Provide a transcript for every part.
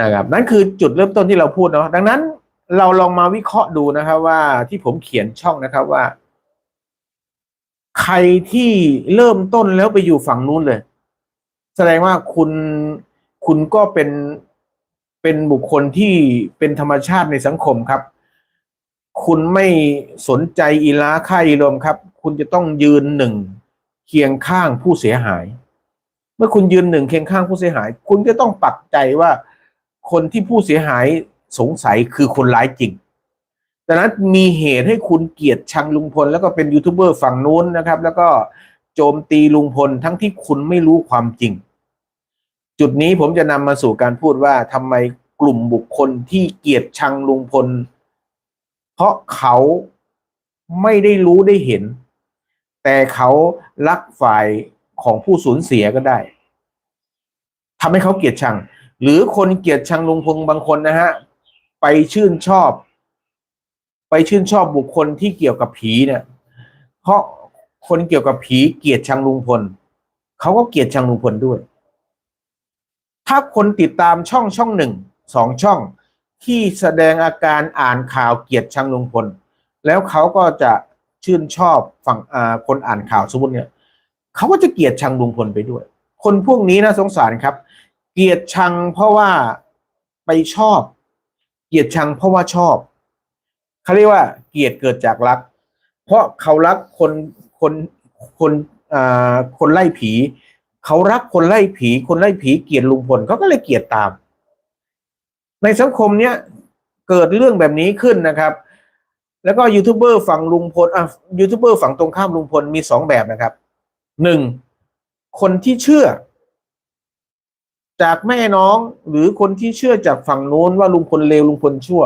นะครับนั่นคือจุดเริ่มต้นที่เราพูดเนาะดังนั้นเราลองมาวิเคราะห์ดูนะครับว่าที่ผมเขียนช่องนะครับว่า ใครที่เริ่มต้นแล้วไปอยู่ฝั่งนู้นเลย แสดงว่าคุณคุณก็เป็นเป็นบุคคลที่เป็นธรรมชาติในสังคมครับ คุณไม่สนใจอีลาค่าอีลมครับ คุณจะต้องยืนหนึ่งเคียงข้างผู้เสียหาย เมื่อคุณยืนหนึ่งเคียงข้างผู้เสียหาย คุณจะต้องปักใจว่า คนที่ผู้เสียหายสงสัยคือคนร้ายจริงดังนั้นมีเหตุให้คุณเกลียดชังลุงพล แล้วก็เป็นยูทูบเบอร์ฝั่งนู้นนะครับ แล้วก็โจมตีลุงพลทั้งที่คุณไม่รู้ความจริง จุดนี้ผมจะนำมาสู่การพูดว่าทำไมกลุ่มบุคคลที่เกลียดชังลุงพล เพราะเขาไม่ได้รู้ได้เห็น แต่เขารักฝ่ายของผู้สูญเสียก็ได้ทำให้เขาเกลียดชัง หรือคนเกลียดชังลุงพลบางคนนะฮะ ไปชื่นชอบ ไปชื่นชอบบุคคลที่เกี่ยวกับผีเนี่ย เพราะคนเกี่ยวกับผีเกลียดชังลุงพลเขาก็เกลียดชังลุงพลด้วย ถ้าคนติดตามช่องช่องหนึ่งสองช่องที่แสดงอาการอ่านข่าวเกลียดชังลุงพล แล้วเขาก็จะชื่นชอบฝั่งอ่าคนอ่านข่าวสมมติเนี่ยเขาก็จะเกลียดชังลุงพลไปด้วย คนพวกนี้นะสงสารครับ เกียดชังเพราะว่าไปชอบ เกียดชังเพราะว่าชอบเขาเรียกว่า เกียดเกิดจากรัก เพราะเขารักคนคนคนอ่าคนไล่ผี เขารักคนไล่ผี คนไล่ผีเกียดลุงพลเขาก็เลยเกียดตาม ในสังคมเนี้ยเกิดเรื่องแบบนี้ขึ้นนะครับ แล้วก็ยูทูบเบอร์ฝั่งลุงพลอะยูทูบเบอร์ฝั่งตรงข้ามลุงพลมีสองแบบนะครับหนึ่งคนที่เชื่อ จากแม่น้องหรือคนที่เชื่อจากฝั่งนู้นว่าลุงพลเลวลุงพลชั่ว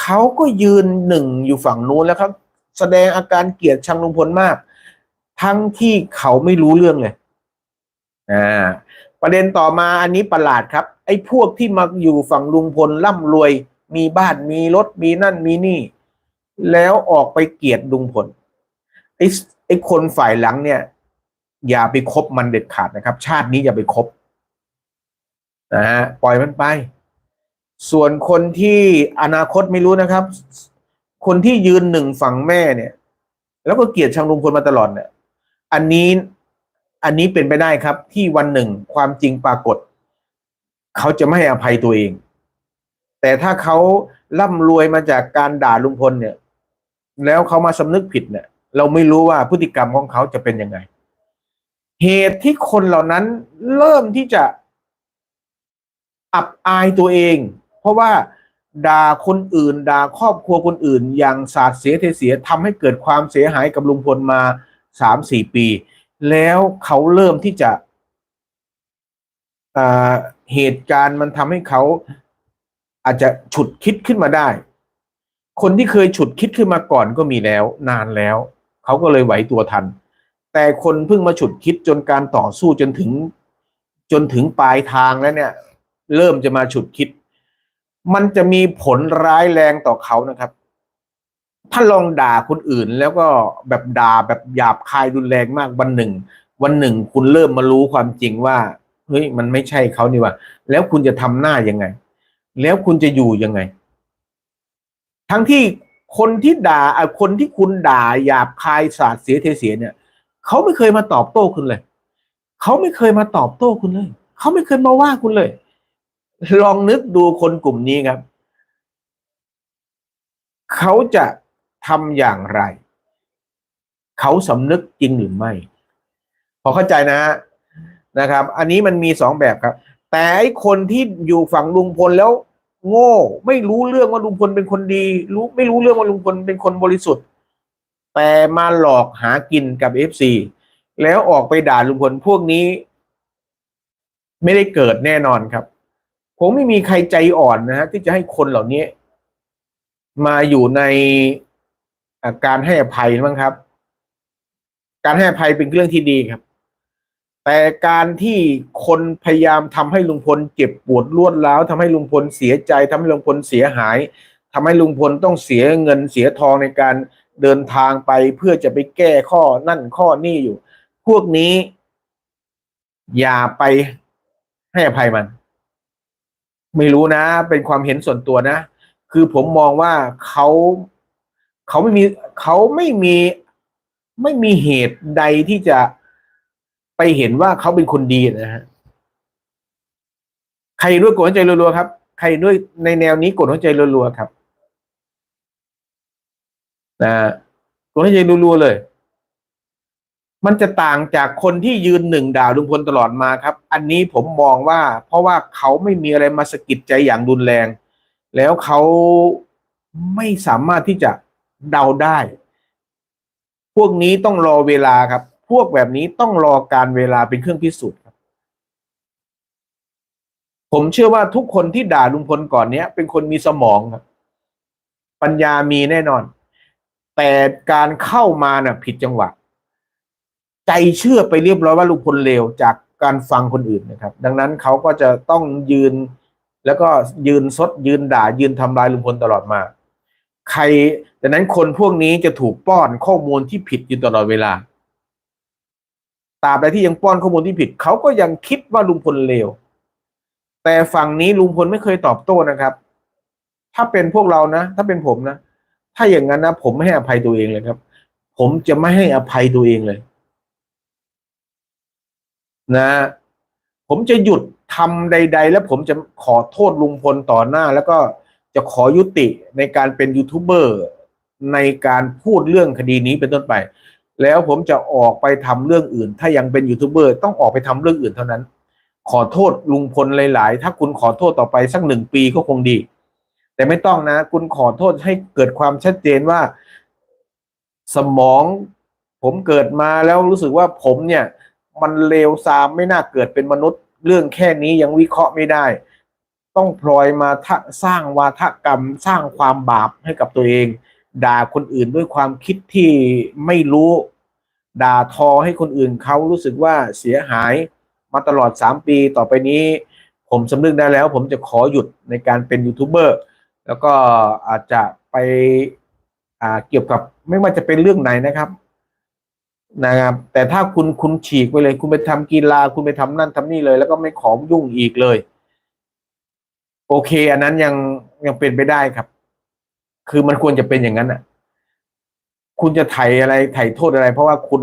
เขาก็ยืนหนึ่งอยู่ฝั่งนู้นแล้วครับ แสดงอาการเกลียดชังลุงพลมาก ทั้งที่เขาไม่รู้เรื่องเลยอ่าประเด็นต่อมาอันนี้ประหลาดครับ ไอ้พวกที่มาอยู่ฝั่งลุงพลร่ำรวย มีบ้านมีรถมีนั่นมีนี่ แล้วออกไปเกลียดลุงพลไอ้ไอ้คนฝ่ายหลังเนี่ย อย่าไปคบมันเด็ดขาดนะครับ ชาตินี้อย่าไปคบ นะฮะปล่อยมันไป ส่วนคนที่อนาคตไม่รู้นะครับ คนที่ยืนหนึ่งฝั่งแม่เนี่ย แล้วก็เกลียดชังลุงพลมาตลอดเนี่ย อันนี้อันนี้เป็นไปได้ครับ ที่วันหนึ่งความจริงปรากฏ เขาจะไม่ให้อภัยตัวเอง แต่ถ้าเขาร่ำรวยมาจากการด่าลุงพลเนี่ย แล้วเขามาสำนึกผิดเนี่ย เราไม่รู้ว่าพฤติกรรมของเขาจะเป็นยังไง เหตุที่คนเหล่านั้นเริ่มที่จะ อับอายตัวเอง เพราะว่าด่าคนอื่นด่าครอบครัวคนอื่น อย่างสาดเสียเทเสียทำให้เกิดความเสียหายกับลุงพลมาสามสี่ปี แล้วเขาเริ่มที่จะอ่าเหตุการณ์มันทำให้เขาอาจจะฉุดคิดขึ้นมาได้ คนที่เคยฉุดคิดขึ้นมาก่อนก็มีแล้ว นานแล้ว เขาก็เลยไหวตัวทัน แต่คนเพิ่งมาฉุดคิดจนการต่อสู้จนถึง จนถึงปลายทางแล้วเนี่ย เริ่มจะมาฉุดคิด มันจะมีผลร้ายแรงต่อเขานะครับ ถ้าลองด่าคนอื่น แล้วก็แบบด่าแบบหยาบคายรุนแรงมากวันหนึ่ง วันหนึ่งคุณเริ่มมารู้ความจริงว่าเฮ้ยมันไม่ใช่เขานี่ว่า แล้วคุณจะทำหน้ายังไง แล้วคุณจะอยู่ยังไง ทั้งที่คนที่ด่าอะคนที่คุณด่าหยาบคายสาดเสียเทเสียเนี่ยเขาไม่เคยมาตอบโต้คุณเลย เขาไม่เคยมาตอบโต้คุณเลย เขาไม่เคยมาว่าคุณเลย ลองนึกดูคนกลุ่มนี้ครับ เขาจะทำอย่างไร เขาสำนึกจริงหรือไม่ พอเข้าใจนะฮะนะครับ อันนี้มันมีสองแบบครับ แต่ไอ้คนที่อยู่ฝั่งลุงพลแล้ว โง่ ไม่รู้เรื่องว่าลุงพลเป็นคนดี รู้ไม่รู้เรื่องว่าลุงพลเป็นคนบริสุทธิ์ แต่มาหลอกหากินกับเอฟซีแล้วออกไปด่าลุงพลพวกนี้ ไม่ได้เกิดแน่นอนครับ ผมไม่มีใครใจอ่อนนะฮะที่จะให้คนเหล่านี้ มาอยู่ในาการให้อภัยมั้งครับ การให้อภัยเป็นเรื่องที่ดีครับ แต่การที่คนพยายามทำให้ลุงพลเจ็บปวดรวดร้าวทำให้ลุงพลเสียใจทำให้ลุงพลเสียหายทำให้ลุงพลต้องเสียเงินเสียทองในการเดินทางไปเพื่อจะไปแก้ข้อนั่นข้อนี่อยู่ พวกนี้ อย่าไปให้อภัยมัน ไม่รู้นะ เป็นความเห็นส่วนตัวนะ คือผมมองว่าเขาเขาไม่มีเขาไม่มีไม่มีเหตุใดที่จะไปเห็นว่าเขาเป็นคนดีนะฮะใครด้วยกดหัวใจรัวๆครับ ใครด้วยในแนวนี้กดหัวใจรัวๆครับนะกดหัวใจรัวๆเลย มันจะต่างจากคนที่ยืนหนึ่งด่าลุงพลตลอดมาครับ อันนี้ผมมองว่า เพราะว่าเขาไม่มีอะไรมาสะกิดใจอย่างรุนแรง แล้วเขาไม่สามารถที่จะเดาได้ พวกนี้ต้องรอเวลาครับ พวกแบบนี้ต้องรอการเวลาเป็นเครื่องพิสูจน์ครับ ผมเชื่อว่าทุกคนที่ด่าลุงพลก่อนเนี้ย เป็นคนมีสมองครับ ปัญญามีแน่นอน แต่การเข้ามาน่ะ ผิดจังหวะ ใจเชื่อไปเรียบร้อยว่าลุงพลเลวจากการฟังคนอื่นนะครับ ดังนั้นเขาก็จะต้องยืนแล้วก็ยืนซดยืนด่า ยืนทำลายลุงพลตลอดมา ใครดังนั้นคนพวกนี้จะถูกป้อนข้อมูลที่ผิดอยู่ตลอดเวลาตราบใดที่ยังป้อนข้อมูลที่ผิด เขาก็ยังคิดว่าลุงพลเลวแต่ฝั่งนี้ลุงพลไม่เคยตอบโต้นะครับ ถ้าเป็นพวกเรานะ ถ้าเป็นผมนะ ถ้าอย่างนั้นนะ ผมไม่ให้อภัยตัวเองเลยครับ ผมจะไม่ให้อภัยตัวเองเลย นะ ผมจะหยุดทำใด ๆ แล้วผมจะขอโทษลุงพลต่อหน้า แล้วก็จะขอยุติในการเป็นยูทูบเบอร์ในการพูดเรื่องคดีนี้เป็นต้นไป แล้วผมจะออกไปทำเรื่องอื่น ถ้ายังเป็นยูทูบเบอร์ต้องออกไปทำเรื่องอื่นเท่านั้น ขอโทษลุงพลหลาย ๆ ถ้าคุณขอโทษต่อไปสักหนึ่งปีก็คงดี แต่ไม่ต้องนะ คุณขอโทษให้เกิดความชัดเจนว่า สมองผมเกิดมาแล้วรู้สึกว่าผมเนี่ย มันเลวซามไม่น่าเกิดเป็นมนุษย์ เรื่องแค่นี้ยังวิเคราะห์ไม่ได้ ต้องพลอยมาทะสร้างวาทกรรมสร้างความบาปให้กับตัวเอง ด่าคนอื่นด้วยความคิดที่ไม่รู้ ด่าทอให้คนอื่นเขารู้สึกว่าเสียหายมาตลอดสามปีต่อไปนี้ ผมสำนึกได้แล้ว ผมจะขอหยุดในการเป็นยูทูบเบอร์แล้วก็อาจจะไปเกี่ยวกับไม่ว่าจะเป็นเรื่องไหนนะครับ นะครับ แต่ถ้าคุณคุณฉีกไปเลย คุณไปทำกีฬาคุณไปทำนั่นทำนี่เลย แล้วก็ไม่ขอยุ่งอีกเลย โอเค อันนั้นยังยังเป็นไปได้ครับ คือมันควรจะเป็นอย่างนั้นอะ คุณจะไถ่อะไรไถ่โทษอะไร เพราะว่าคุณ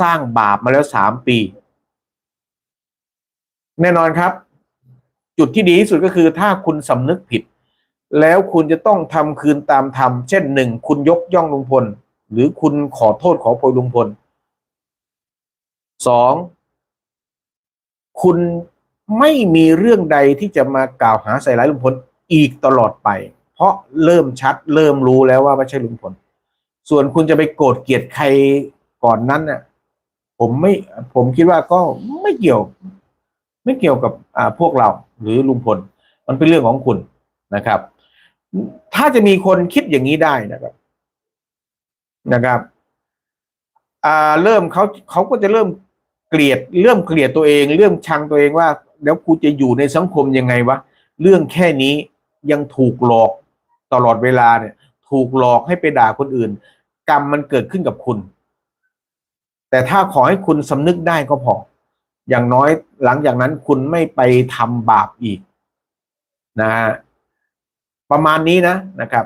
สร้างบาปมาแล้วสามปี แน่นอนครับ จุดที่ดีที่สุดก็คือ ถ้าคุณสำนึกผิด แล้วคุณจะต้องทำคืนตามธรรมเช่นหนึ่งคุณยกย่องลุงพลหรือคุณขอโทษขอโพยลุงพล สองคุณไม่มีเรื่องใดที่จะมากล่าวหาใส่ร้ายลุงพลอีกตลอดไป เพราะเริ่มชัดเริ่มรู้แล้วว่าไม่ใช่ลุงพล ส่วนคุณจะไปโกรธเกลียดใครก่อนนั้นน่ะ ผมไม่ผมคิดว่าก็ไม่เกี่ยว ไม่เกี่ยวกับอ่าพวกเราหรือลุงพล มันเป็นเรื่องของคุณนะครับ ถ้าจะมีคนคิดอย่างนี้ได้นะครับนะครับ อ่าเริ่มเขาเขาก็จะเริ่ม เกลียดเริ่มเกลียดตัวเอง เริ่มชังตัวเองว่า แล้วกูจะอยู่ในสังคมยังไงวะเรื่องแค่นี้ยังถูกหลอกตลอดเวลาเนี่ย ถูกหลอกให้ไปด่าคนอื่น กรรมมันเกิดขึ้นกับคุณ แต่ถ้าขอให้คุณสำนึกได้ก็พอ อย่างน้อยหลังจากนั้นคุณไม่ไปทำบาปอีกนะฮะประมาณนี้นะนะครับ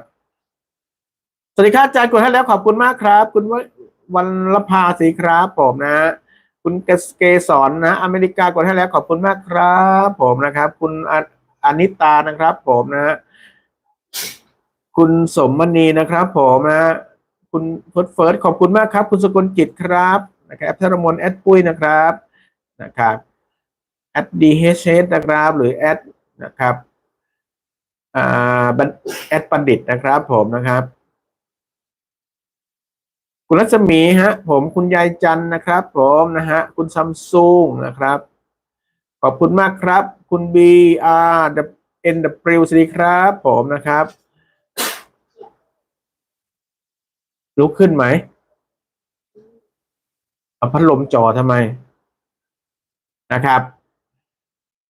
สวัสดีครับอาจารย์กดให้แล้วขอบคุณมากครับ คุณวันลภาสีครับผมนะ คุณเกสรนะ อเมริกากดให้แล้วขอบคุณมากครับ ผมนะครับ คุณอนิตานะครับ ผมนะ คุณสมมณีนะครับ ผมนะ คุณเฟิร์สเฟิร์สขอบคุณมากครับ คุณสกุลจิตครับนะครับธรมนแอดปุ้ยนะครับนะครับแอดดีเฮชนะครับ หรือแอดนะครับอ่าแอดปันดิตนะครับ ผมนะครับ คุณรัศมีฮะ ผมคุณยายจันนะครับ ผมนะฮะคุณซัมซุงนะครับ ขอบคุณมากครับ คุณบีอาร์เอ็นดับริวสวัสดีครับ ผมนะครับลุกขึ้นไหมเอาพัดลมจอทำไมนะครับ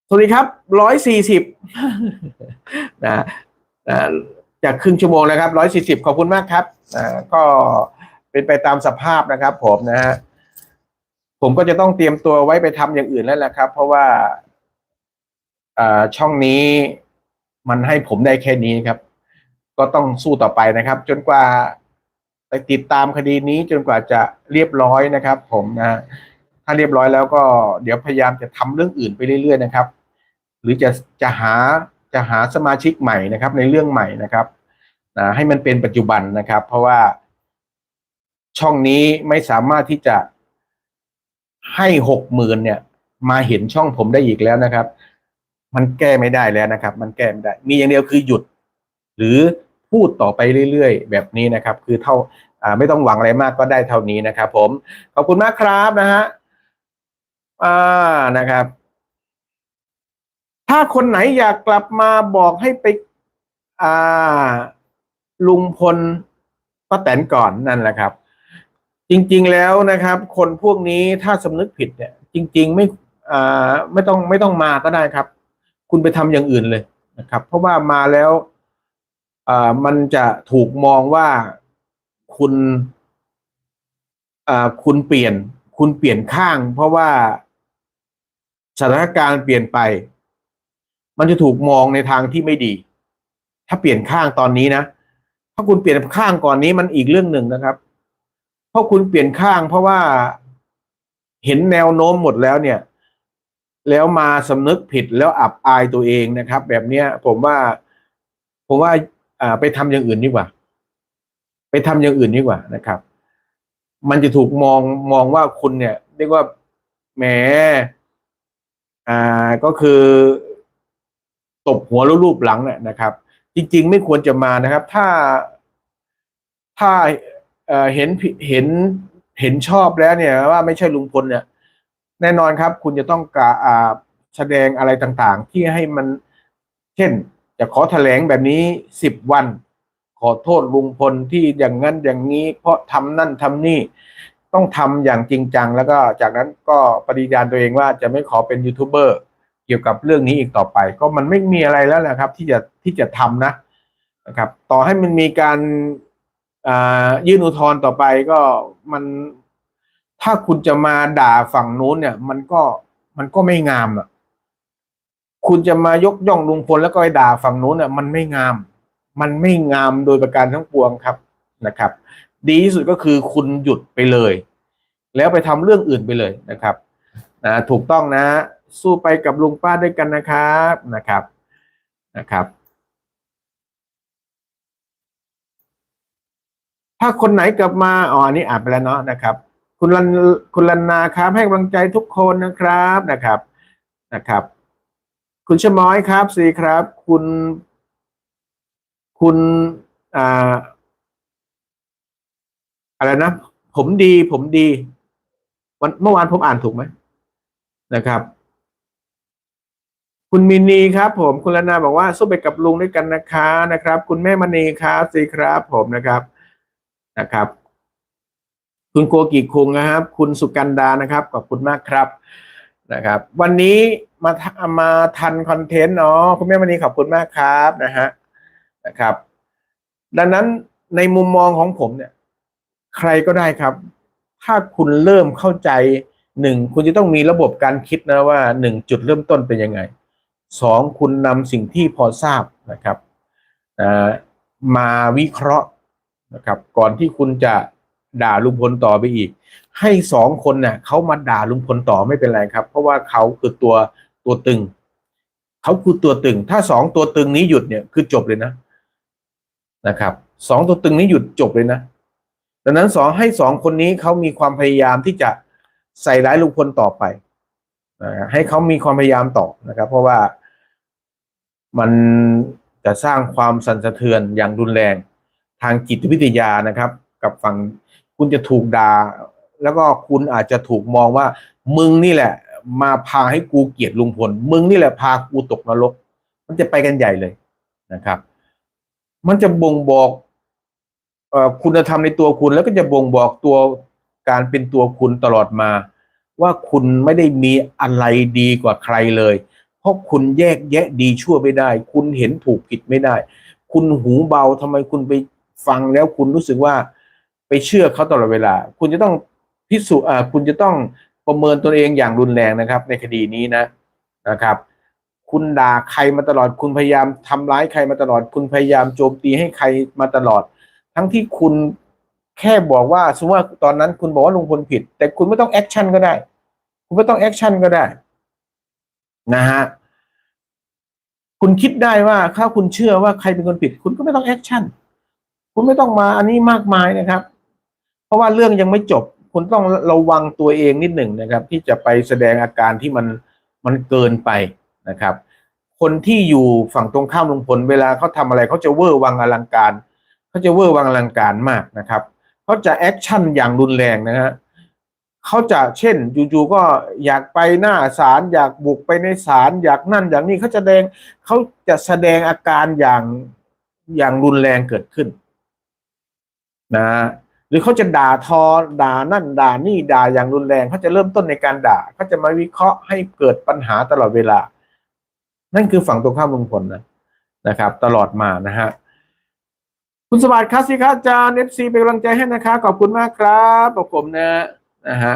สวัสดีครับร้อยสี่สิบนะนะจากครึ่งชั่วโมงแล้วครับร้อยสี่สิบขอบคุณมากครับอ่าก็ เป็นไปตามสภาพนะครับ ผมนะฮะผมก็จะต้องเตรียมตัวไว้ไปทำอย่างอื่นแล้วแหละครับ เพราะว่าอช่องนี้มันให้ผมได้แค่นี้ครับ ก็ต้องสู้ต่อไปนะครับ จนกว่าไปติดตามคดีนี้จนกว่าจะเรียบร้อยนะครับ ผมนะถ้าเรียบร้อยแล้วก็เดี๋ยวพยายามจะทำเรื่องอื่นไปเรื่อยๆนะครับ หรือจะจะหาจะหาสมาชิกใหม่นะครับ ในเรื่องใหม่นะครับนะให้มันเป็นปัจจุบันนะครับ เพราะว่า ช่องนี้ไม่สามารถที่จะให้หกหมื่นเนี่ย มาเห็นช่องผมได้อีกแล้วนะครับ มันแก้ไม่ได้แล้วนะครับ มันแก้ไม่ได้ มีอย่างเดียวคือหยุด หรือพูดต่อไปเรื่อยๆ แบบนี้นะครับ คือเท่าไม่ต้องหวังอะไรมากก็ได้เท่านี้นะครับ ผมขอบคุณมากครับนะฮะอ่านะครับ ถ้าคนไหนอยากกลับมาบอกให้ไปอ่าลุงพลป้าแตนก่อนนั่นแหละครับ จริง ๆ แล้วนะครับ คนพวกนี้ถ้าสำนึกผิดเนี่ย จริง ๆ ไม่อ่าไม่ต้องไม่ต้องมาก็ได้ครับ คุณไปทำอย่างอื่นเลยนะครับ เพราะว่ามาแล้วอ่ามันจะถูกมองว่าคุณอ่าคุณเปลี่ยน คุณเปลี่ยนข้าง เพราะว่าสถานการณ์เปลี่ยนไป มันจะถูกมองในทางที่ไม่ดี ถ้าเปลี่ยนข้างตอนนี้นะ ถ้าคุณเปลี่ยนข้างก่อนนี้มันอีกเรื่องหนึ่งนะครับ ราะคุณเปลี่ยนข้าง เพราะว่าเห็นแนวโน้มหมดแล้วเนี่ย แล้วมาสำนึกผิดแล้วอับอายตัวเองนะครับ แบบเนี้ย ผมว่า ผมว่าอ่าไปทำอย่างอื่นดีกว่า ไปทำอย่างอื่นดีกว่านะครับ มันจะถูกมองมองว่าคุณเนี่ย เรียกว่าแหมอ่าก็คือตบหัวแล้วรูปหลังเนี่ยนะครับ จริง ๆ ไม่ควรจะมานะครับ ถ้าถ้า เห็นเห็นเห็นชอบแล้วเนี่ยว่าไม่ใช่ลุงพลเนี่ย แน่นอนครับ คุณจะต้องกาแสดงอะไรต่างๆ ที่ให้มันเช่น จะขอแถลงแบบนี้สิบวัน ขอโทษลุงพลที่อย่างนั้นอย่างนี้ เพราะทำนั่นทำนี่ต้องทำอย่างจริงจัง แล้วก็จากนั้นก็ปฏิญาณตัวเองว่าจะไม่ขอเป็นยูทูบเบอร์เกี่ยวกับเรื่องนี้อีกต่อไป ก็มันไม่มีอะไรแล้วนะครับ ที่จะที่จะทำนะนะครับ ต่อให้มันมีการ ยื่นอุทธรณ์ต่อไปก็มันถ้าคุณจะมาด่าฝั่งนู้นเนี่ย มันก็มันก็ไม่งามอะ คุณจะมายกย่องลุงพลแล้วก็ไปด่าฝั่งนู้นเนี่ยมันไม่งาม มันไม่งามโดยประการทั้งปวงครับนะครับ ดีที่สุดก็คือคุณหยุดไปเลย แล้วไปทำเรื่องอื่นไปเลยนะครับนะถูกต้องนะ สู้ไปกับลุงป้าด้วยกันนะครับนะครับนะครับ ถ้าคนไหนกลับมาอ๋ออันนี้อ่านไปแล้วเนาะนะครับ คุณลันคุณลันนาครับ ให้กำลังใจทุกคนนะครับนะครับนะครับ คุณชะม้อยครับสีครับ คุณ คุณอ่าอะไรนะ ผมดี ผมดีวันเมื่อวานผมอ่านถูกไหมนะครับ คุณมินีครับ ผมคุณลนาบอกว่าสู้ไปกับลุงด้วยกันนะคะนะครับ คุณแม่มณีครับสีครับ ผมนะครับ นะครับ คุณโกกิคุงนะครับ คุณสุกันดานะครับขอบคุณมากครับนะครับ วันนี้มามาทันคอนเทนต์เนาะคุณแม่มณีขอบคุณมากครับนะฮะนะครับ ดังนั้นในมุมมองของผมเนี่ย ใครก็ได้ครับ ถ้าคุณเริ่มเข้าใจหนึ่งคุณจะต้องมีระบบการคิดนะว่าหนึ่งจุดเริ่มต้นเป็นยังไงสองคุณนำสิ่งที่พอทราบนะครับมาวิเคราะห์ นะครับ ก่อนที่คุณจะด่าลุงพลต่อไปอีก ให้สองคนเนี่ยเขามาด่าลุงพลต่อไม่เป็นไรครับ เพราะว่าเขาคือตัวตัวตึงเขาคือตัวตึง ถ้าสองตัวตึงนี้หยุดเนี่ยคือจบเลยนะนะครับสองตัวตึงนี้หยุดจบเลยนะดังนั้นสองให้สองคนนี้เขามีความพยายามที่จะใส่ร้ายลุงพลต่อไปนะให้เขามีความพยายามต่อนะครับ เพราะว่ามันจะสร้างความสั่นสะเทือนอย่างรุนแรง ทางจิตวิทยานะครับ กับฝั่งคุณจะถูกด่า แล้วก็คุณอาจจะถูกมองว่า มึงนี่แหละ มาพาให้กูเกลียดลุงพล มึงนี่แหละพากูตกนรก มันจะไปกันใหญ่เลยนะครับ มันจะบ่งบอกคุณธรรมในตัวคุณแล้วก็จะบ่งบอกตัวการเป็นตัวคุณตลอดมา ว่าคุณไม่ได้มีอะไรดีกว่าใครเลย เพราะคุณแยกแยะดีชั่วไม่ได้ คุณเห็นถูกผิดไม่ได้ คุณหูเบาทำไมคุณไป ฟังแล้วคุณรู้สึกว่าไปเชื่อเขาตลอดเวลา คุณจะต้องพิสูจน์คุณจะต้องประเมินตัวเองอย่างรุนแรงนะครับ ในคดีนี้นะนะครับ คุณด่าใครมาตลอด คุณพยายามทำร้ายใครมาตลอด คุณพยายามโจมตีให้ใครมาตลอด ทั้งที่คุณแค่บอกว่าสมมติว่าตอนนั้นคุณบอกว่าลุงพลผิด แต่คุณไม่ต้องแอคชั่นก็ได้ คุณไม่ต้องแอคชั่นก็ได้นะฮะคุณคิดได้ว่าถ้าคุณเชื่อว่าใครเป็นคนผิด คุณก็ไม่ต้องแอคชั่น คุณไม่ต้องมาอันนี้มากมายนะครับ เพราะว่าเรื่องยังไม่จบ คุณต้องระวังตัวเองนิดหนึ่งนะครับ ที่จะไปแสดงอาการที่มันมันเกินไปนะครับ คนที่อยู่ฝั่งตรงข้ามลุงพลเวลาเขาทำอะไรเขาจะเวอร์วังอลังการเขาจะเวอร์วังอลังการมากนะครับเขาจะแอคชั่นอย่างรุนแรงนะฮะเขาจะเช่นจู่ๆก็อยากไปหน้าศาลอยากบุกไปในศาลอยากนั่นอย่างนี้เขาจะแสดงเขาจะแสดงอาการอย่างอย่างรุนแรงเกิดขึ้น นะหรือเขาจะด่าทอด่านั่นด่านี่ด่าอย่างรุนแรงเขาจะเริ่มต้นในการด่าเขาจะมาวิเคราะห์ให้เกิดปัญหาตลอดเวลา นั่นคือฝั่งตรงข้ามลุงพลนะนะครับ ตลอดมานะฮะคุณสวัสดิ์ครับสิครับอาจารย์เอฟซีเป็นกำลังใจให้นะคะขอบคุณมากครับขอบผมนะนะฮะ